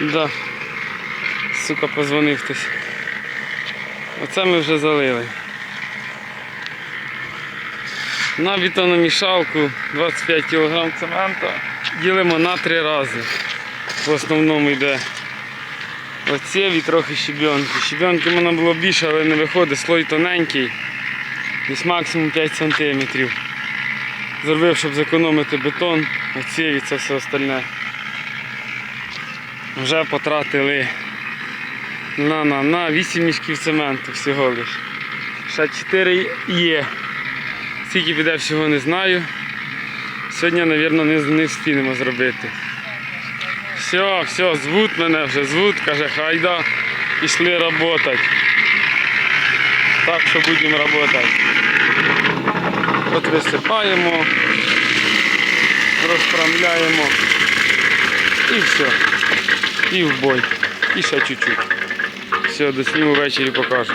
Да. Сука, позвонив хтось. Оце ми вже залили. На бетономішалку 25 кг цементу ділимо на три рази. В основному йде оцєві і трохи щебенки. Щебенки можна було більше, але не виходить, слой тоненький, десь максимум 5 см. Зробив, щоб зекономити бетон, оцєві це все остальне. Вже потратили на на на 8 мішків цементу всього лиш. Ще 4 є. Скільки піде всього не знаю. Сьогодні, мабуть, не, не встигнемо зробити. Все, все, звуть мене вже, звуть, каже, хайда, пішли працювати. Так що будемо працювати. От висипаємо, розправляємо і все. І в бой. І ще чуть-чуть. Все, досніму ввечері покажу.